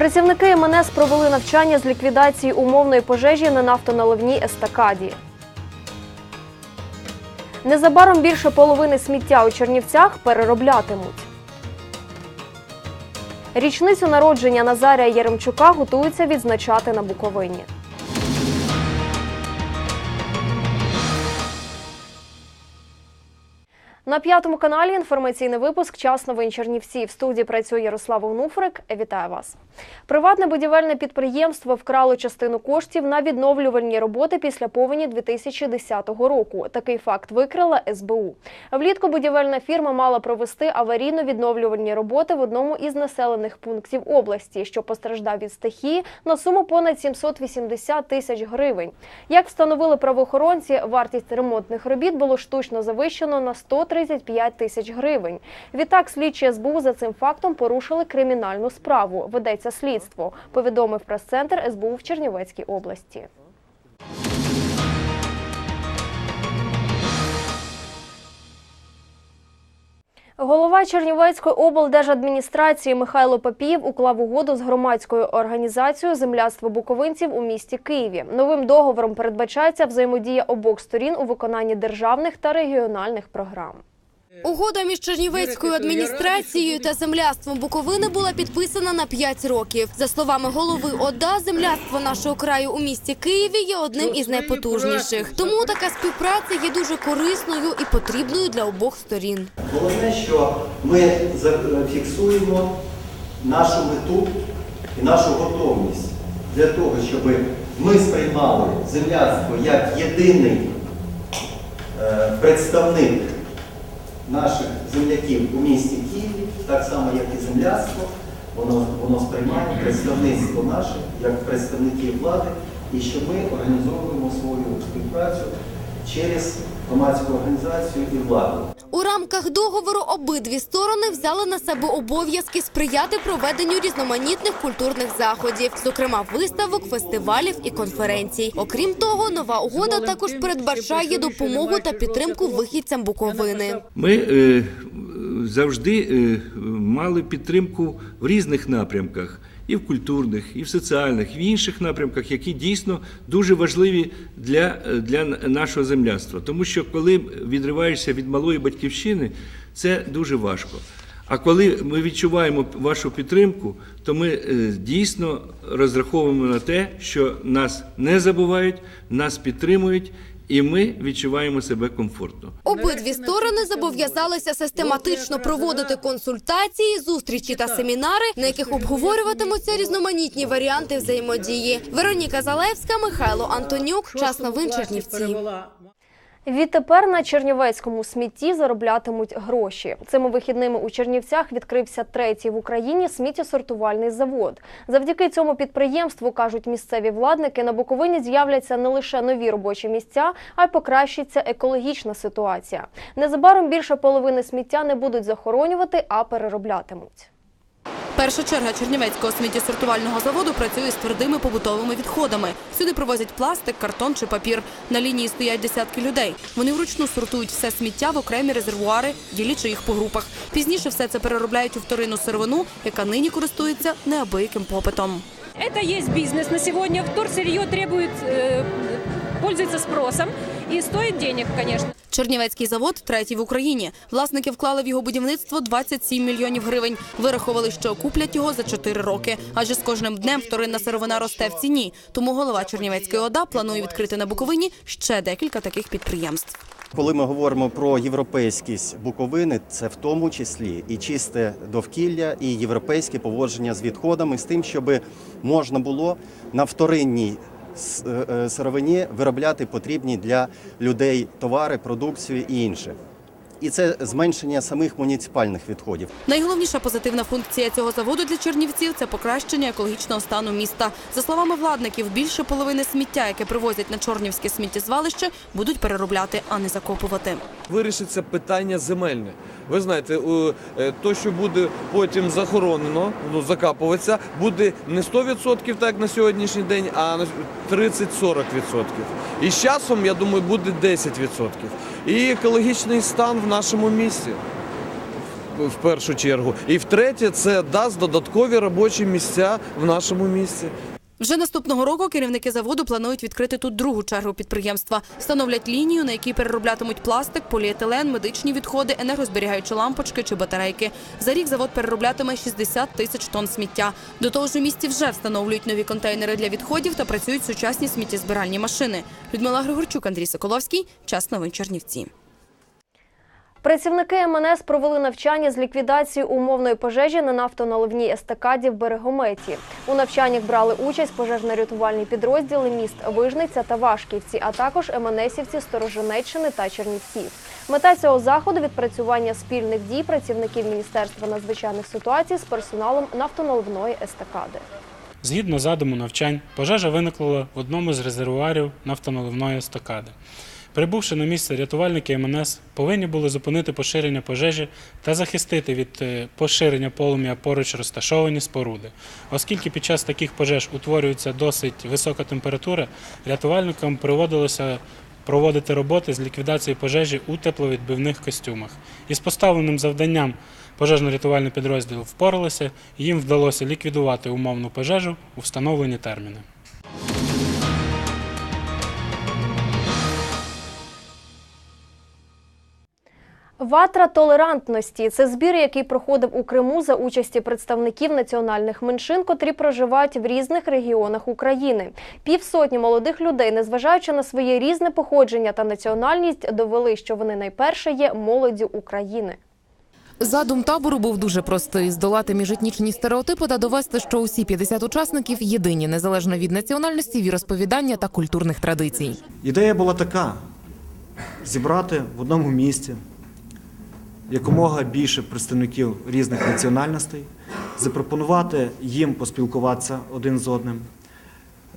Працівники МНС провели навчання з ліквідації умовної пожежі на нафтоналивній естакаді. Незабаром більше половини сміття у Чернівцях перероблятимуть. Річницю народження Назарія Яремчука готуються відзначати на Буковині. На п'ятому каналі інформаційний випуск Час новин Чернівці. В студії працює Ярослав Онуфрик. Вітаю вас. Приватне будівельне підприємство вкрало частину коштів на відновлювальні роботи після повені 2010 року. Такий факт викрила СБУ. Влітку будівельна фірма мала провести аварійно-відновлювальні роботи в одному із населених пунктів області, що постраждав від стихії на суму понад 780 тисяч гривень. Як встановили правоохоронці, вартість ремонтних робіт було штучно завищено на 135 тисяч гривень. Відтак, слідчі СБУ за цим фактом порушили кримінальну справу. Ведеться слідство. Повідомив прес-центр СБУ в Чернівецькій області. Голова Чернівецької облдержадміністрації Михайло Папієв уклав угоду з громадською організацією Земляцтво буковинців у місті Києві. Новим договором передбачається взаємодія обох сторін у виконанні державних та регіональних програм. Угода між Чернівецькою адміністрацією та земляством Буковини була підписана на 5 років. За словами голови ОДА, земляство нашого краю у місті Києві є одним із найпотужніших. Тому така співпраця є дуже корисною і потрібною для обох сторін. Головне, що ми зафіксуємо нашу мету і нашу готовність для того, щоб ми сприймали земляцтво як єдиний е, представник наших земляків у місті Києві, так само, як і земляцтво, воно, воно сприймає представництво наше як представників влади, і що ми організовуємо свою співпрацю через громадську організацію і владу. У рамках договору обидві сторони взяли на себе обов'язки сприяти проведенню різноманітних культурних заходів, зокрема виставок, фестивалів і конференцій. Окрім того, нова угода також передбачає допомогу та підтримку вихідцям Буковини. Ми е, завжди е, мали підтримку в різних напрямках. І в культурних, і в соціальних, і в інших напрямках, які дійсно дуже важливі для, для нашого земляцтва. Тому що коли відриваєшся від малої батьківщини, це дуже важко. А коли ми відчуваємо вашу підтримку, то ми е, дійсно розраховуємо на те, що нас не забувають, нас підтримують, і ми відчуваємо себе комфортно. Обидві сторони зобов'язалися систематично проводити консультації, зустрічі та семінари, на яких обговорюватимуться різноманітні варіанти взаємодії. Вероніка Залевська, Михайло Антонюк. Час новин Чернівці. Відтепер на чернівецькому смітті зароблятимуть гроші. Цими вихідними у Чернівцях відкрився третій в Україні сміттєсортувальний завод. Завдяки цьому підприємству кажуть місцеві владники, на Буковині з'являться не лише нові робочі місця, а й покращиться екологічна ситуація. Незабаром більше половини сміття не будуть захоронювати, а перероблятимуть. Перша черга Чернівецького сміттєсортувального заводу працює з твердими побутовими відходами. Сюди привозять пластик, картон чи папір. На лінії стоять десятки людей. Вони вручну сортують все сміття в окремі резервуари, ділячи їх по групах. Пізніше все це переробляють у вторинну сировину, яка нині користується неабияким попитом. Это есть бизнес на сегодня. Вторсырье требует, э, пользуется спросом и стоит денег, конечно. Чернівецький завод третій в Україні. Власники вклали в його будівництво 27 мільйонів гривень. Вирахували, що куплять його за 4 роки. Адже з кожним днем вторинна сировина росте в ціні. Тому голова Чернівецької ОДА планує відкрити на Буковині ще декілька таких підприємств. Коли ми говоримо про європейськість Буковини, це в тому числі і чисте довкілля, і європейське поводження з відходами, з тим, щоб можна було на вторинній сировині виробляти потрібні для людей товари, продукцію і інше. І це зменшення самих муніципальних відходів. Найголовніша позитивна функція цього заводу для чернівців це покращення екологічного стану міста. За словами владників, більше половини сміття, яке привозять на Чорнівське сміттєзвалище, будуть переробляти, а не закопувати. вирішиться питання земельне. Ви знаєте, е, то, що буде потім захоронено, ну, закапуватися, буде не 100% так на сьогоднішній день, а на 30-40%. І з часом, я думаю, буде 10%. І екологічний стан в нашому місті. в першу чергу. І втретє, це дасть додаткові робочі місця в нашому місті. Вже наступного року керівники заводу планують відкрити тут другу чергу підприємства. Встановлять лінію, на якій перероблятимуть пластик, поліетилен, медичні відходи, енергозберігаючі лампочки чи батарейки. За рік завод перероблятиме 60 тисяч тонн сміття. До того ж, у місті вже встановлюють нові контейнери для відходів та працюють сучасні сміттєзбиральні машини. Людмила Григорчук, Андрій Соколовський. Час новин Чернівці. Працівники МНС провели навчання з ліквідації умовної пожежі на нафтоналивній естакаді в Берегометі. У навчаннях брали участь пожежно-рятувальні підрозділи міст Вижниця та Вашківці, а також МНСівці Сторожинеччини та Чернівців. Мета цього заходу відпрацювання спільних дій працівників Міністерства надзвичайних ситуацій з персоналом нафтоналивної естакади. Згідно задуму навчань, пожежа виникла в одному з резервуарів нафтоналивної естакади. Прибувши на місце, рятувальники МНС повинні були зупинити поширення пожежі та захистити від е, поширення полум'я поруч розташовані споруди. Оскільки під час таких пожеж утворюється досить висока температура, рятувальникам приводилося проводити роботи з ліквідації пожежі у тепловідбивних костюмах. Із поставленим завданням пожежно-рятувальний підрозділ впоралися, їм вдалося ліквідувати умовну пожежу у встановлені терміни. Ватра толерантності це збір, який проходив у Криму за участі представників національних меншин, котрі проживають в різних регіонах України. Півсотні молодих людей, незважаючи на своє різне походження та національність, довели, що вони найперше є молоддю України. Задум табору був дуже простий: здолати міжетнічні стереотипи та довести, що усі 50 учасників єдині, незалежно від національності, віросповідання та культурних традицій. Ідея була така: зібрати в одному місці якомога більше представників різних національностей, запропонувати їм поспілкуватися один з одним.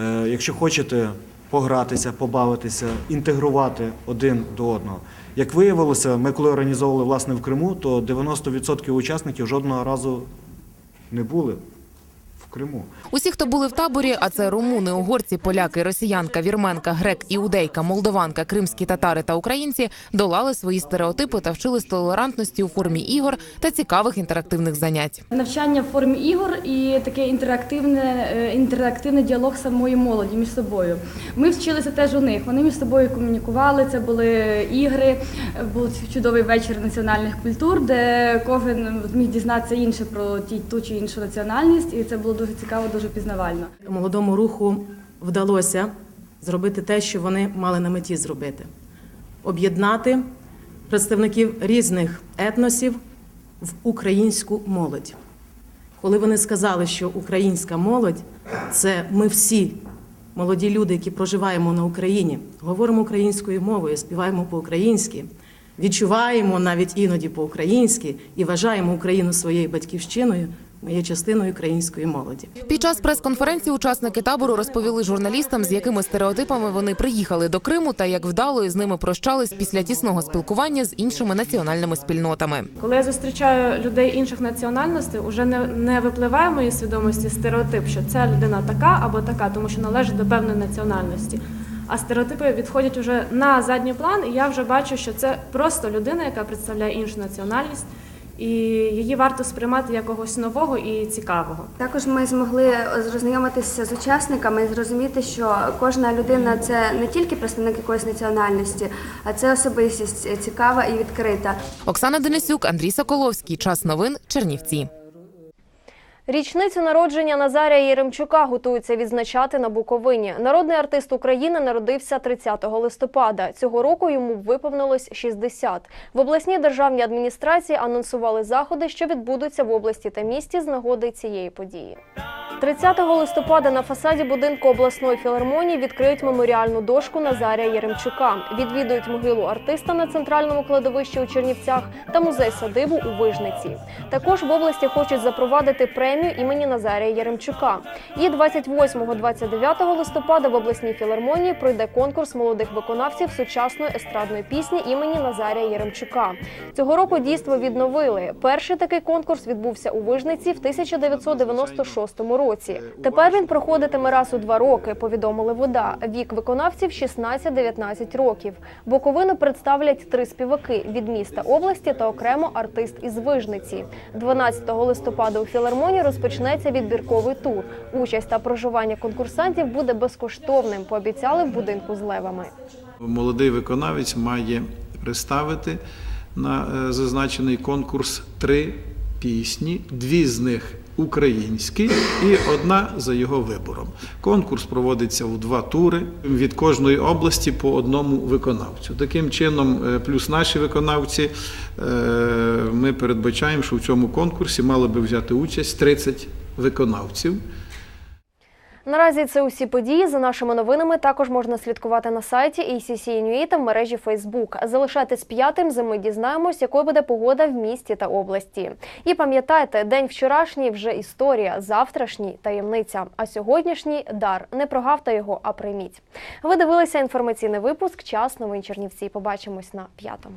Е, Якщо хочете погратися, побавитися, інтегрувати один до одного. Як виявилося, ми коли організовували власне в Криму, то 90% учасників жодного разу не були в Криму. Усі, хто були в таборі, а це румуни, угорці, поляки, росіянка, вірменка, грек, іудейка, молдованка, кримські татари та українці, долали свої стереотипи та вчились толерантності у формі ігор та цікавих інтерактивних занять. Навчання в формі ігор і таке інтерактивне, е, інтерактивний діалог самої молоді між собою. Ми вчилися теж у них. Вони між собою комунікували. Це були ігри, був чудовий вечір національних культур, де кожен міг дізнатися інше про ті ту чи іншу національність, і це було дуже цікаво, дуже пізнавально. Молодому руху вдалося зробити те, що вони мали на меті зробити: об'єднати представників різних етносів в українську молодь. Коли вони сказали, що українська молодь це ми всі молоді люди, які проживаємо на Україні, говоримо українською мовою, співаємо по-українськи, відчуваємо навіть іноді по-українськи і вважаємо Україну своєю батьківщиною. Є частиною української молоді. Під час прес-конференції учасники табору розповіли журналістам, з якими стереотипами вони приїхали до Криму та як вдало із ними прощались після тісного спілкування з іншими національними спільнотами. Коли я зустрічаю людей інших національностей, уже не, не випливає в моїй свідомості стереотип, що ця людина така або така, тому що належить до певної національності. А стереотипи відходять уже на задній план, і я вже бачу, що це просто людина, яка представляє іншу національність, і її варто сприймати як когось нового і цікавого. Також ми змогли зрознайомитися з учасниками і зрозуміти, що кожна людина це не тільки представник якоїсь національності, а це особистість цікава і відкрита. Оксана Денисюк, Андрій Соколовський. Час новин Чернівці. Річницю народження Назарія Єремчука готуються відзначати на Буковині. Народний артист України народився 30 листопада. Цього року йому виповнилось 60. В обласній державній адміністрації анонсували заходи, що відбудуться в області та місті з нагоди цієї події. 30 листопада на фасаді будинку обласної філармонії відкриють меморіальну дошку Назарія Єремчука. Відвідують могилу артиста на центральному кладовищі у Чернівцях та музей садибу у Вижниці. Також в області хочуть запровадити премію імені Назарія Яремчука. І 28-29 листопада в обласній філармонії пройде конкурс молодих виконавців сучасної естрадної пісні імені Назарія Яремчука. Цього року дійство відновили. Перший такий конкурс відбувся у Вижниці в 1996 році. Тепер він проходитиме раз у два роки. Повідомили вода. Вік виконавців 16-19 років. Буковину представлять три співаки від міста області та окремо артист із Вижниці. 12 листопада у філармонії розпочнеться відбірковий тур. Участь та проживання конкурсантів буде безкоштовним. Пообіцяли в будинку з левами. Молодий виконавець має представити на е, зазначений конкурс три пісні, дві з них українські і одна за його вибором. Конкурс проводиться у два тури від кожної області по одному виконавцю. Таким чином, е, плюс наші виконавці, е, ми передбачаємо, що в цьому конкурсі мали би взяти участь 30 виконавців. Наразі це усі події. За нашими новинами також можна слідкувати на сайті ACC.NUA та в мережі Facebook. Залишайтесь п'ятим, за ми дізнаємось, якою буде погода в місті та області. І пам'ятайте, день вчорашній вже історія, завтрашній таємниця, а сьогоднішній дар. Не прогавте його, а прийміть. Ви дивилися інформаційний випуск Час новин Чернівці. Побачимось на п'ятому.